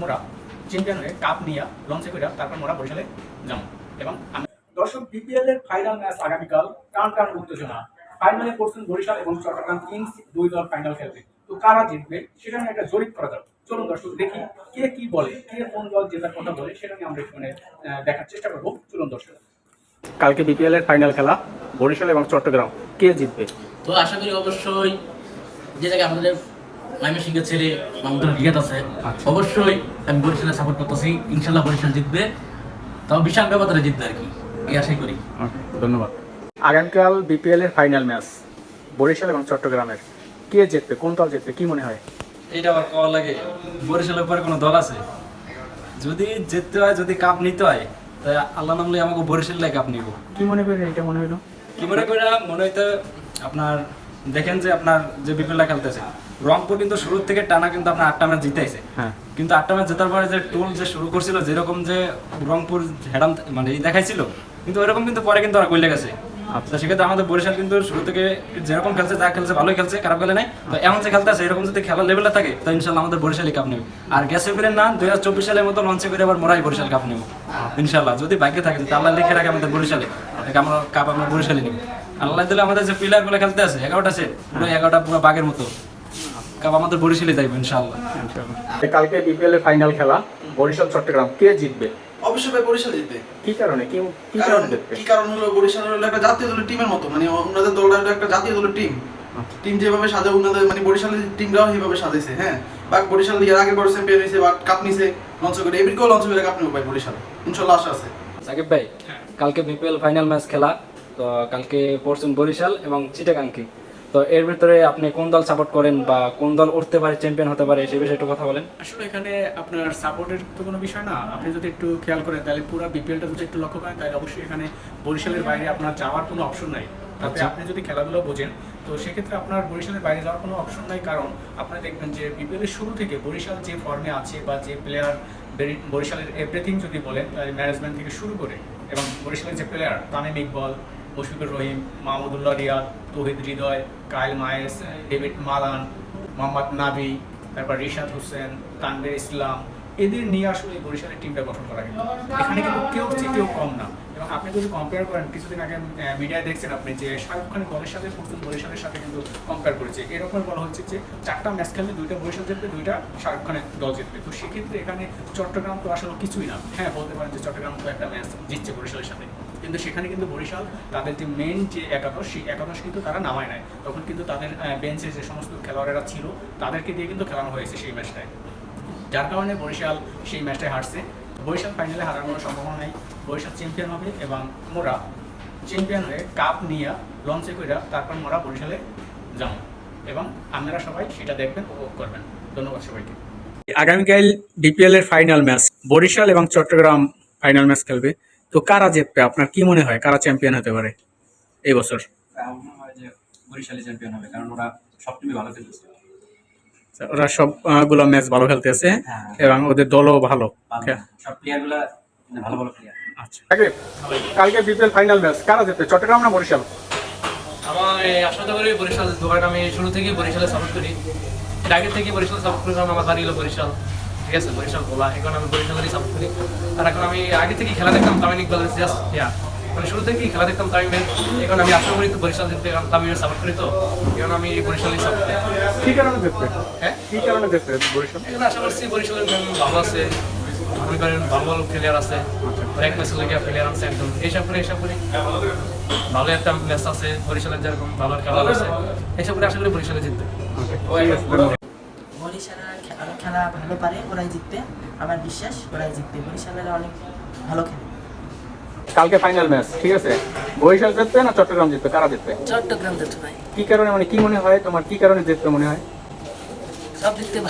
মোরা চ্যাম্পিয়ন হয়ে কাপ নিয়ে লঞ্চে করে তারপর মোরা বরিশালে যাব। এবং দর্শক বিপিএল এর ফাইনাল ম্যাচ আগামীকাল টান টান উত্তেজনা? ফাইনালে পড়ছেন বরিশাল এবং চট্টগ্রাম কিংস দুই দল ফাইনাল খেলবে। তো কারা জিতবে সেটা নিয়ে একটা জরিপ করা যাক। চলুন দর্শক দেখি কে কি বলে কে কোন দল জেতার কথা বলে সেটা নিয়ে আমরা মানে দেখার চেষ্টা করব। চলুন দর্শক। কালকে বিপিএল এর ফাইনাল খেলা বরিশাল এবং চট্টগ্রাম কে জিতবে? তো আশা করি অবশ্যই যে জায়গায় আমাদের ময়মনসিংহের ছেলে রিয়াদ আছে। আচ্ছা। অবশ্যই আমি বরিশালে সাপোর্ট করতেছি। ইনশাল্লাহ বরিশাল জিতবে। তাও বিশাল ব্যবধানে জিতবে আর কি। এই আশাই করি। ধন্যবাদ। আগামীকাল বিপিএল এর ফাইনাল ম্যাচ বরিশাল এবং চট্টগ্রামের। কে জিতবে কোন দল জিতবে কি মনে হয়? এটা আবার কওয়া লাগে বরিশালের পরে কোনো দল আছে? যদি জিততে হয় যদি কাপ নিতে হয় তাই আল্লাহ নামলে আমাকে বরিশাল বরিশালে কাপ নিব। কি মনে করেন এটা মনে হইল কি মনে করে মনে হইতে আপনার দেখেন যে আপনার যে বিপিএলটা খেলতেছে। রংপুর কিন্তু শুরুর থেকে টানা কিন্তু আপনার আটটা ম্যাচ জিতাইছে। হ্যাঁ। কিন্তু আটটা ম্যাচ জেতার পরে যে টোল যে শুরু করছিল যেরকম যে রংপুর হেডাম মানে এই দেখাইছিল কিন্তু ওইরকম কিন্তু পরে কিন্তু ওরা কইলে গেছে। আচ্ছা। সেক্ষেত্রে আমাদের বরিশাল কিন্তু শুরু থেকে যেরকম খেলছে যা খেলছে ভালোই খেলছে খারাপ খেলে নাই। তো এমন যে খেলতে আছে এরকম যদি খেলার লেভেলে থাকে তো ইনশাল্লাহ আমাদের বরিশালই কাপ নেবে। আর গ্যাসে ফিরে না দুই হাজার চব্বিশ সালের মতো লঞ্চে করে আবার মোরাই বরিশাল কাপ নেব। ইনশাল্লাহ যদি বাইকে থাকে যদি আল্লাহ লিখে রাখে আমাদের বরিশালে আমরা কাপ আমরা বরিশালে নেব। আল্লাহ দিলে আমাদের যে প্লেয়ারগুলো খেলতে আছে এগারোটা সেট পুরো এগারোটা পুরো বাঘের মতো। কাপ আমাদের বরিশালে যাইবে ইনশাল্লাহ কালকে বিপিএল এর ফাইনাল খেলা বরিশাল চট্টগ্রাম কে জিতবে? অবশ্যই ভাই বরিশাল জিতবে। কি কারণে? কি কি কারণ কি কারণ হলো বরিশাল হলো একটা জাতীয় দলের টিমের মতো মানে ওনাদের দলটা একটা জাতীয় দলের টিম টিম যেভাবে সাজে ওনাদের মানে বরিশালের টিমটাও সেইভাবে সাজাইছে হ্যাঁ? বা বরিশাল এর আগে বড় চ্যাম্পিয়ন হয়েছে বা কাপ নিছে লঞ্চ করে এবারকেও লঞ্চ করে কাপ নেবে ভাই বরিশাল। ইনশাল্লাহ আশা আছে। সাকিব ভাই কালকে বিপিএল ফাইনাল ম্যাচ খেলা তো কালকে পড়ছেন বরিশাল এবং চিটাগাংকে তো এর ভিতরে আপনি কোন দল সাপোর্ট করেন বা কোন দল উঠতে পারে চ্যাম্পিয়ন হতে পারে সেই বিষয়ে একটু কথা বলেন। আসলে এখানে আপনার সাপোর্টের তো কোনো বিষয় না। আপনি যদি একটু খেয়াল করেন তাহলে পুরো বিপিএলটা যদি একটু লক্ষ্য করেন তাহলে অবশ্যই এখানে বরিশালের বাইরে আপনার যাওয়ার কোনো অপশন নাই। তাতে আচ্ছা। আপনি যদি খেলাধুলো বোঝেন তো সেক্ষেত্রে আপনার বরিশালের বাইরে যাওয়ার কোনো অপশন নাই। কারণ আপনি দেখবেন যে বিপিএলের শুরু থেকে বরিশাল যে ফর্মে আছে বা যে প্লেয়ার বরিশালের এভরিথিং যদি বলেন তাহলে ম্যানেজমেন্ট থেকে শুরু করে এবং বরিশালের যে player Tamim Iqbal Mushfiqur Rahim, Mahmudullah Riyad, Towhid Hridoy Kyle Mayers, David Malan, Mohammad Nabi তারপর রিশাদ হোসেন, তানভীর ইসলাম। এদের নিয়ে আসলে বরিশালের টিমটা গঠন করা কিন্তু এখানে কিন্তু কেউ চেয়ে কেউ কম না। এবং আপনি যদি কম্পেয়ার করেন, কিছুদিন আগে মিডিয়ায় দেখছেন আপনি যে শাহরুখ খানের দলের সাথে প্রথম বরিশালের সাথে কিন্তু কম্পেয়ার করেছে। এরকম বলা হচ্ছে যে চারটা ম্যাচ খেললে দুইটা বরিশাল জিতবে, দুইটা শাহরুখ খানের দল জিতবে। তো সেক্ষেত্রে এখানে চট্টগ্রাম তো আসলে কিছুই না। হ্যাঁ বলতে পারেন যে চট্টগ্রাম তো একটা ম্যাচ জিতছে বরিশালের সাথে। কিন্তু সেখানে কিন্তু বরিশাল তাদের যে মেন যে একাদশ, সেই একাদশ কিন্তু তারা নামায় নেয় তখন কিন্তু তাদের বেঞ্চে যে সমস্ত খেলোয়াড়েরা ছিল, তাদেরকে দিয়ে কিন্তু খেলানো হয়েছে সেই ম্যাচটায় যার কারণে বরিশাল সেই ম্যাচটায় হারছে। বরিশাল ফাইনালে হারার কোনো সম্ভাবনা নেই। বরিশাল চ্যাম্পিয়ন হবে এবং মোরা চ্যাম্পিয়ন হয়ে কাপ নিয়ে লঞ্চে করে তারপর মোরা বরিশালে যাব। এবং আপনারা সবাই সেটা দেখবেন, উপভোগ করবেন। ধন্যবাদ সবাইকে। আগামীকাল বিপিএল এর ফাইনাল ম্যাচ বরিশাল এবং চট্টগ্রাম ফাইনাল ম্যাচ খেলবে। তো কারা জিতবে? আপনার কি মনে হয়? কারা চ্যাম্পিয়ন হতে পারে এই বছর? আমার মনে হয় যে বরিশালে চ্যাম্পিয়ন হবে কারণ ওরা সব টিমই ভালো খেলতেছে। ওরা সব আহ, গুলো ম্যাচ ভালো খেলতেছে হ্যাঁ। এবং ওদের দলও ভালো। সব প্লেয়ারগুলো মানে ভালো ভালো প্লেয়ার আচ্ছা। কালকে বিপিএল ফাইনাল ম্যাচ কারা জিতবে? চট্টগ্রাম না বরিশাল? আমার আশা করি বরিশাল ধরেন আমি শুরু থেকেই বরিশালে সাপোর্ট করি। আগে থেকে বরিশাল সাপোর্ট করি আমার বাড়ি হলো বরিশাল। ঠিক আছে বরিশাল বলা এখন আমি বরিশালেরই সাপোর্ট করি আর এখন আমি আগে থেকে খেলা দেখতাম তামিম ইকবাল জাস্ট ইয়া মানে শুরু থেকেই খেলা দেখতাম তামিমের। এখন আমি আশা করি তো বরিশাল কারণ তামিমের সাপোর্ট করি তো। এখন আমি বরিশালই সাপোর্ট করি কি কারণে জিতবে হ্যাঁ? কি কারণে জিতবে বরিশাল? এখন আশা করছি বরিশালের ভালো আছে মনে করেন ভালো ভালো প্লেয়ার আছে এক ম্যাচে লেগে প্লেয়ার আছে একদম। এইসব করে এইসব করে। ভালো একটা ম্যাচ আছে বরিশালের যেরকম ভালো খেলা আছে এইসব করে আশা করি বরিশালে জিতবে। বরিশালের আরও খেলা ভালো পারে ওরাই জিতবে আমার বিশ্বাস ওরাই জিতবে। বরিশালের অনেক ভালো খেলে। কালকে ফাইনাল ম্যাচ ঠিক আছে? বরিশাল জিতবে না চট্টগ্রাম জিতবে? কারা জিতবে? চট্টগ্রাম জিতবে ভাই। কি কারণে মানে কি মনে হয়? তোমার কি কারণে জিতবে মনে হয়? সব জিততে